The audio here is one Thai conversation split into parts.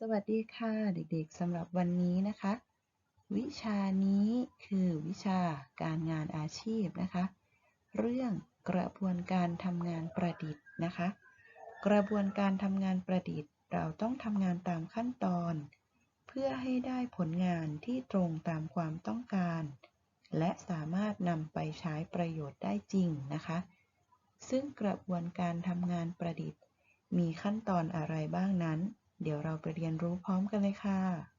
สวัสดีค่ะเด็กๆสำหรับวันนี้นะคะ วิชานี้คือวิชาการงานอาชีพนะคะ เรื่องกระบวนการทำงานประดิษฐ์นะคะ กระบวนการทำงานประดิษฐ์ เราต้องทำงานตามขั้นตอน เพื่อให้ได้ผลงานที่ตรงตามความต้องการ และสามารถนำไปใช้ประโยชน์ได้จริงนะคะ ซึ่งกระบวนการทำงานประดิษฐ์ มีขั้นตอนอะไรบ้างนั้น เดี๋ยวเราไปเรียนรู้พร้อมกันเลยค่ะ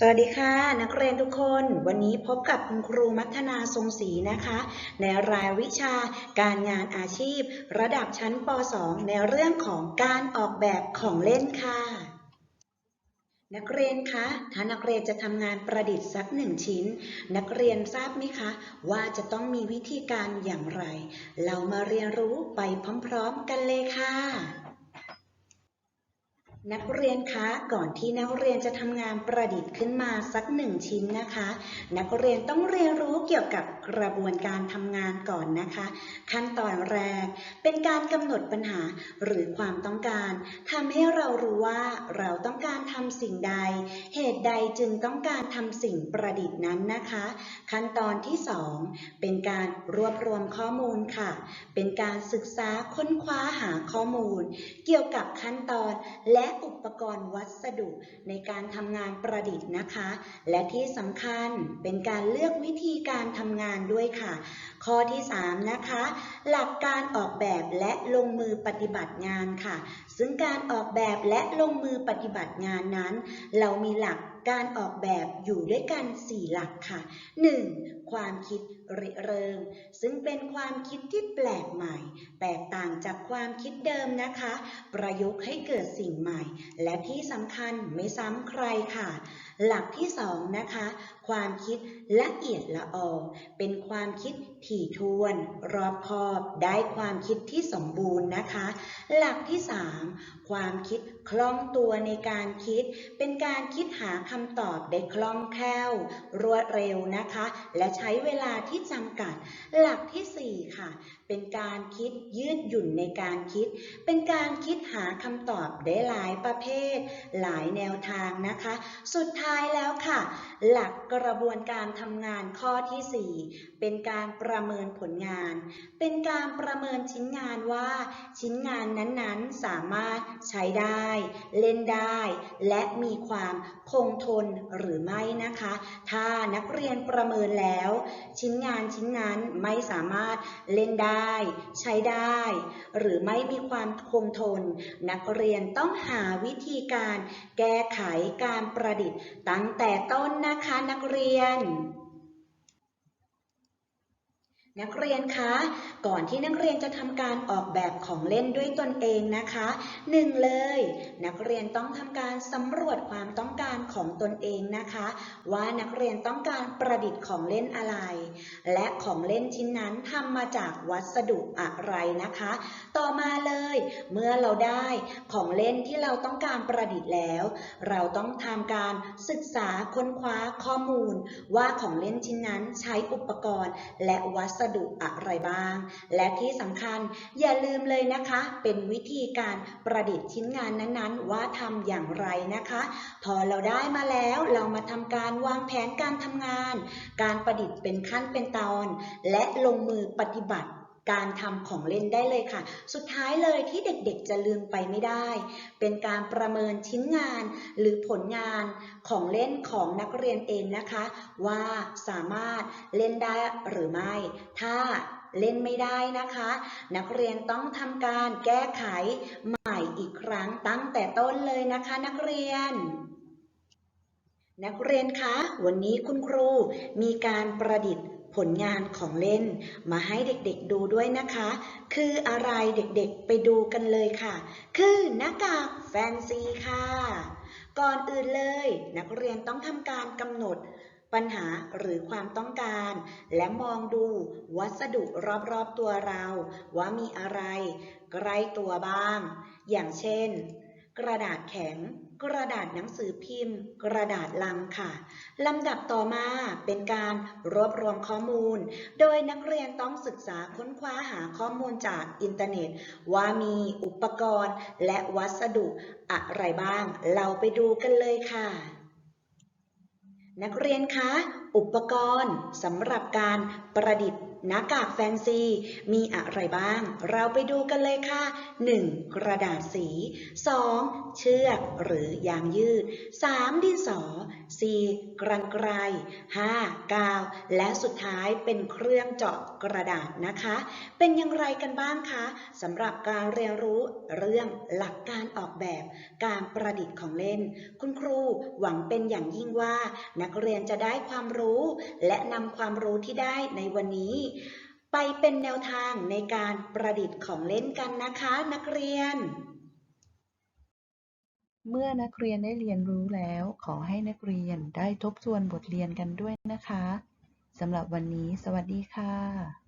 สวัสดีค่ะ นักเรียนทุกคน วันนี้พบกับคุณครูมัฒนาทรงศรีนะคะ ในรายวิชาการงานอาชีพ ระดับชั้นป .2 ในเรื่องของการออกแบบของเล่นค่ะ นักเรียนคะ ถ้านักเรียนจะทำงานประดิษฐ์สักหนึ่งชิ้น นักเรียนทราบไหมคะ ว่าจะต้องมีวิธีการอย่างไร เรามาเรียนรู้ไปพร้อม ๆ กันเลยค่ะ นักเรียนคะก่อนที่นักเรียนจะทำงานประดิษฐ์ขึ้นมาสักหนึ่งชิ้นนะคะ นักเรียนต้องเรียนรู้เกี่ยวกับกระบวนการทำงานก่อนนะคะ ขั้นตอนแรก เป็นการกำหนดปัญหาหรือความต้องการทำให้เรารู้ว่าเราต้องการทำสิ่งใด เหตุใดจึงต้องการทำสิ่งประดิษฐ์นั้นนะคะ ขั้นตอนที่สองเป็นการรวบรวมข้อมูลค่ะ เป็นการศึกษาค้นคว้าหาข้อมูล เกี่ยวกับขั้นตอนและอุปกรณ์วัสดุในการทำงานประดิษฐ์นะคะ และที่สำคัญเป็นการเลือกวิธีการทำงานด้วยค่ะ ข้อที่ 3 นะคะ หลักการออกแบบและลงมือปฏิบัติงานค่ะ ซึ่งการออกแบบและลงมือปฏิบัติงานนั้น เรามีหลัก การออกแบบอยู่ด้วยกัน 4 หลักค่ะ 1. ความคิดริเริ่มซึ่งเป็นความคิดที่แปลกใหม่ แตกต่างจากความคิดเดิมนะคะ ประยุกต์ให้เกิดสิ่งใหม่ และที่สำคัญไม่ซ้ำใครค่ะ หลักที่สองนะคะ ความคิดละเอียดละออเป็นความคิดถี่ถ้วน รอบคอบ ได้ความคิดที่สมบูรณ์นะคะ หลักที่สามความคิด คล่องตัวในการคิด เป็นการคิดหาคำตอบได้คล่องแคล่ว รวดเร็วนะคะ และใช้เวลาที่จำกัด หลักที่สี่ค่ะ เป็นการคิดยืดหยุ่นในการคิด เป็นการคิดหาคำตอบได้หลายประเภท หลายแนวทางนะคะ สุดท้ายแล้วค่ะ หลักกระบวนการทำงานข้อที่ 4 เป็นการประเมินผลงาน เป็นการประเมินชิ้นงานว่า ชิ้นงานนั้นๆ สามารถใช้ได้เล่นได้ และมีความคงทนหรือไม่นะคะ ถ้านักเรียนประเมินแล้ว ชิ้นงานชิ้นนั้นไม่สามารถเล่นได้ ใช้ได้ หรือไม่มีความคงทน นักเรียนต้องหาวิธีการแก้ไขการประดิษฐ์ตั้งแต่ต้นนะคะนักเรียน นักเรียนคะ ก่อนที่นักเรียนจะทำการออกแบบของเล่นด้วยตนเองนะคะหนึ่งเลย นักเรียนต้องทำการสำรวจความต้องการของตนเองนะคะ ว่านักเรียนต้องการประดิษฐ์ของเล่นอะไร และของเล่นชิ้นนั้นทำมาจากวัสดุอะไรนะคะ ต่อมาเลย เมื่อเราได้ของเล่นที่เราต้องการประดิษฐ์แล้ว เราต้องทำการศึกษาค้นคว้าข้อมูล ว่าของเล่นชิ้นนั้นใช้อุปกรณ์และวัสดุอะไรบ้าง และที่สำคัญอย่าลืมเลยนะคะ เป็นวิธีการประดิษฐ์ชิ้นงานนั้นๆ ว่าทำอย่างไรนะคะ พอเราได้มาแล้วเรามาทำการวางแผนการทำงาน การประดิษฐ์เป็นขั้นเป็นตอน และลงมือปฏิบัติ การทำของเล่นได้เลยค่ะ สุดท้ายเลยที่เด็กๆจะลืมไปไม่ได้ เป็นการประเมินชิ้นงานหรือผลงานของเล่นของนักเรียนเองนะคะ ว่าสามารถเล่นได้หรือไม่ ถ้าเล่นไม่ได้นะคะ นักเรียนต้องทำการแก้ไขใหม่อีกครั้งตั้งแต่ต้นเลยนะคะ นักเรียนนักเรียนคะ วันนี้คุณครูมีการประดิษฐ์ ผลงานของเล่นมาให้เด็กๆดูด้วยนะคะ คืออะไรเด็กๆไปดูกันเลยค่ะ คือหน้ากากแฟนซีค่ะ ก่อนอื่นเลย นักเรียนต้องทำการกำหนดปัญหาหรือความต้องการ และมองดูวัสดุรอบๆตัวเรา ว่ามีอะไรใกล้ตัวบ้าง อย่างเช่น กระดาษแข็ง กระดาษหนังสือพิมพ์ กระดาษลังค่ะ ลำดับต่อมาเป็นการรวบรวมข้อมูล โดยนักเรียนต้องศึกษาค้นคว้าหาข้อมูลจากอินเทอร์เน็ต ว่ามีอุปกรณ์และวัสดุอะไรบ้าง เราไปดูกันเลยค่ะ นักเรียนคะ อุปกรณ์สำหรับการประดิษฐ์ หน้ากากแฟนซี มีอะไรบ้าง เราไปดูกันเลยค่ะ 1. กระดาษสี 2. เชือกหรือยางยืด 3. ดินสอ 4. กรรไกร 5. กาว และสุดท้ายเป็นเครื่องเจาะกระดาษนะคะ เป็นอย่างไรกันบ้างคะสำหรับการเรียนรู้เรื่องหลักการออกแบบ การประดิษฐ์ของเล่น คุณครูหวังเป็นอย่างยิ่งว่า นักเรียนจะได้ความรู้ และนำความรู้ที่ได้ในวันนี้ไปเป็นแนวทางในการประดิษฐ์ของเล่นกันนะคะ นักเรียน เมื่อนักเรียนได้เรียนรู้แล้ว ขอให้นักเรียนได้ทบทวนบทเรียนกันด้วยนะคะสำหรับวันนี้ สวัสดีค่ะ